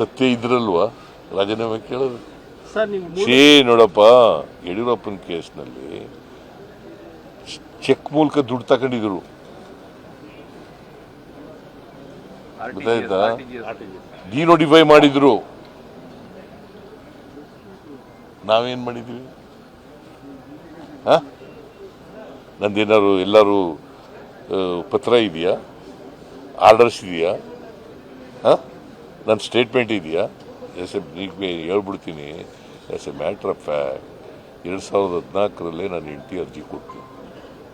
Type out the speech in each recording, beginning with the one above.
ಸತ್ಯ ಇದ್ರಲ್ವಾ? ರಾಜೀನಾಮೆ ಕೇಳೋದು. ಶೇ ನೋಡಪ್ಪ ಯಡಿಯೂರಪ್ಪನ ಕೇಸ್ನಲ್ಲಿ ಚೆಕ್ ಮೂಲಕ ದುಡ್ಡು ತಗೊಂಡಿದ್ರು. ಗೊತ್ತಾಯ್ತಾ? ಡಿನೋಟಿಫೈ ಮಾಡಿದ್ರು. ನಾವೇನ್ ಮಾಡಿದ್ವಿ? ಹಾ? ನಂದೇನಾದ್ರು ಎಲ್ಲರೂ ಪತ್ರ ಇದೆಯಾ? ಆರ್ಡರ್ಸ್ ಇದೆಯಾ? ಹಾ? ನನ್ನ ಸ್ಟೇಟ್ಮೆಂಟ್ ಇದೆಯಾ? ಎಸ್ ಎ ಈಗ ಹೇಳ್ಬಿಡ್ತೀನಿ. As a matter of fact ಎರಡು ಸಾವಿರದ ಹದಿನಾಲ್ಕರಲ್ಲೇ ನಾನು ಹೆಂಡತಿ ಅರ್ಜಿ ಕೊಟ್ಟು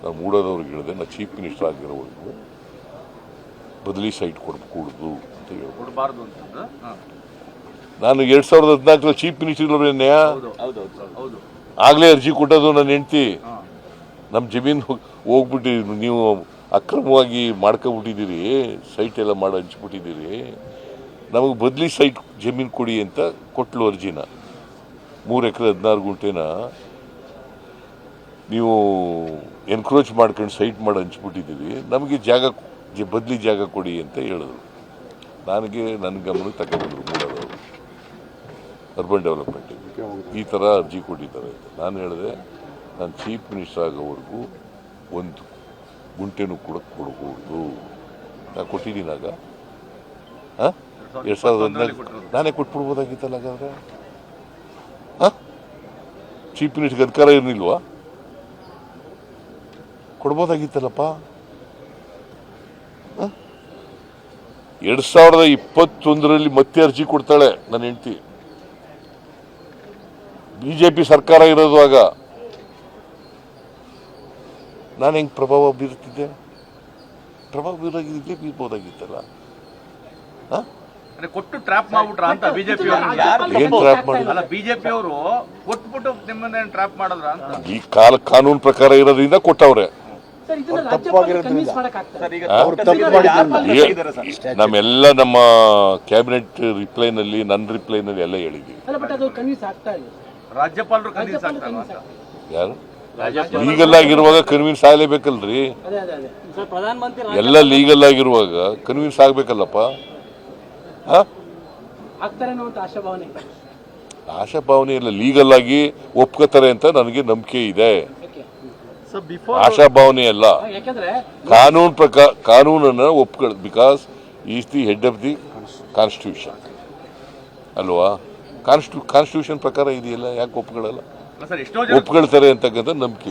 ನಾನು ಮೂಡೋದವ್ರಿಗೆ ಹೇಳಿದೆ ನಾನು ಚೀಫ್ ಮಿನಿಸ್ಟರ್ ಆಗಿರೋವರೆಗೂ ಬದಲಿ ಸೈಟ್ ಕೊಡ್ಕೂಡ್ದು ಅಂತ ಹೇಳ್ಬಾರ್ದು ನಾನು ಎರಡು ಸಾವಿರದ ಹದಿನಾಲ್ಕರ ಚೀಫ್ ಮಿನಿಸ್ಟರ್ ನ್ಯಾಯ ಹೌದು ಹೌದು ಹೌದು ಆಗಲೇ ಅರ್ಜಿ ಕೊಟ್ಟದು ನನ್ನ ಹೆಂಡತಿ. ನಮ್ಮ ಜಮೀನು ಹೋಗ್ಬಿಟ್ಟು ನೀವು ಅಕ್ರಮವಾಗಿ ಮಾಡ್ಕೊಬಿಟ್ಟಿದ್ದೀರಿ ಸೈಟ್ ಎಲ್ಲ ಮಾಡಿ ಹಂಚ್ಬಿಟ್ಟಿದ್ದೀರಿ. ನಮಗೆ ಬದಲಿ ಸೈಟ್ ಜಮೀನು ಕೊಡಿ ಅಂತ ಕೊಟ್ಲು ಅರ್ಜಿನ. ಮೂರು ಎಕರೆ ಹದಿನಾರು ಗುಂಟೆನ ನೀವು ಎನ್ಕ್ರೋಚ್ ಮಾಡ್ಕೊಂಡು ಸೈಟ್ ಮಾಡಿ ಹಂಚ್ಬಿಟ್ಟಿದ್ದೀವಿ ನಮಗೆ ಜಾಗ ಬದಲಿ ಜಾಗ ಕೊಡಿ ಅಂತ ಹೇಳಿದ್ರು. ನನಗೆ ನನ್ನ ಗಮನಕ್ಕೆ ತಗೊಂಡ್ರು ಮೂಡೋದವರು ಅರ್ಬನ್ ಡೆವಲಪ್ಮೆಂಟಿಗೆ ಈ ಥರ ಅರ್ಜಿ ಕೊಟ್ಟಿದ್ದಾರೆ ನಾನು ಹೇಳಿದೆ, ನಾನು ಚೀಫ್ ಮಿನಿಸ್ಟರ್ ಆಗೋವರೆಗೂ ಒಂದು ಗುಂಟೆನೂ ಕೂಡ ಕೊಡಬಹುದು ನಾನು ಕೊಟ್ಟಿದ್ದೀನಾಗ ಹಾಂ? ಎರಡು ಸಾವಿರದ ಹದಿನಾಲ್ಕು ನಾನೇ ಕೊಟ್ಬಿಡ್ಬೋದಾಗಿತ್ತಲ್ಲ ಹಾಗಾದ್ರೆ? ಹಾಂ? ಚೀಫ್ ಮಿನಿಸ್ಟರ್ಗೆ ಅಧಿಕಾರ ಇರಲಿಲ್ವಾ? ಕೊಡ್ಬೋದಾಗಿತ್ತಲ್ಲಪ್ಪ? ಎರಡು ಸಾವಿರದ ಇಪ್ಪತ್ತೊಂದರಲ್ಲಿ ಮತ್ತೆ ಅರ್ಜಿ ಕೊಡ್ತಾಳೆ ನನ್ನ ಹೆಂಡತಿ. ಬಿಜೆಪಿ ಸರ್ಕಾರ ಇರೋದು ಆಗ. ನಾನು ಹೆಂಗೆ ಪ್ರಭಾವ ಬೀರುತ್ತಿದ್ದೆ? ಪ್ರಭಾವ ಬೀರಾಗಿದ್ದೆ ಬೀರ್ಬೋದಾಗಿತ್ತಲ್ಲ? ಹ? ಅಂದ್ರೆ ಕೊಟ್ಟು ಟ್ರಾಪ್ ಮಾಡ್ಬಿಟ್ರ ಅಂತ ಬಿಜೆಪಿ ಅಲ್ಲ ಬಿಜೆಪಿ ಅವರು ಕೊಟ್ಬಿಟ್ಟು ನಿಮ್ಮನ್ನ ಟ್ರಾಪ್ ಮಾಡಿದ್ರ ಅಂತ. ಈ ಕಾಲ ಕಾನೂನು ಪ್ರಕಾರ ಇರೋದ್ರಿಂದ ಕೊಟ್ಟವ್ರೆ. ನಮ್ಮೆಲ್ಲ ನಮ್ಮ ಕ್ಯಾಬಿನೆಟ್ ರಿಪ್ಲೈನಲ್ಲಿ ನನ್ನ ರಿಪ್ಲೈನಲ್ಲಿ ಎಲ್ಲ ಹೇಳಿದ್ದೀವಿ ಅಲ್ಲ ಬಟ್ ಅದು ಕನ್ವಿನ್ಸ್ ಆಗ್ತಾ ಇಲ್ಲ. ರಾಜ್ಯಪಾಲರು ಕನ್ವಿನ್ಸ್ ಆಗ್ತಾರ ಅಂತ ಯಾರು? ಲೀಗಲ್ ಆಗಿರುವಾಗ ಕನ್ವಿನ್ಸ್ ಆಗಲೇಬೇಕಲ್ರಿ. ಅದೇ ಅದೇ ಅದೇ. ಸರ್ ಪ್ರಧಾನಮಂತ್ರಿ ಎಲ್ಲ ಲೀಗಲ್ ಆಗಿರುವಾಗ ಕನ್ವಿನ್ಸ್ ಆಗ್ಬೇಕಲ್ಲಪ್ಪ ಹಾ ಆಗ್ತಾರೆ ಅನ್ನೋ ಅಂತ ಆಶಾಭಾವನೆ. ಆಶಾಭಾವನೆ ಇಲ್ಲ ಲೀಗಲ್ ಆಗಿ ಒಪ್ಕೋತಾರೆ ಅಂತ ನನಗೆ ನಂಬಿಕೆ ಇದೆ. ಆಶಾ ಆಶಾಭಾವನೆ ಅಲ್ಲ. ಯಾಕಂದ್ರೆ ಕಾನೂನು ಪ್ರಕಾರ ಕಾನೂನನ್ನು ಒಪ್ಕೊಳ್ because is the head of the constitution ಅಲ್ವಾ? ಕಾನ್ಸ್ಟಿಟ್ಯೂ ಕಾನ್ಸ್ಟಿಟ್ಯೂಷನ್ ಪ್ರಕಾರ ಇದೆಯಲ್ಲ ಯಾಕೆ ಒಪ್ಕೊಳ್ಳಲ್ಲ ಸರ್ ಎಷ್ಟೋ ಜನ ಒಪ್ಕೊಳ್ತಾರೆ ಅಂತಕ್ಕಂಥ ನಂಬಿಕೆ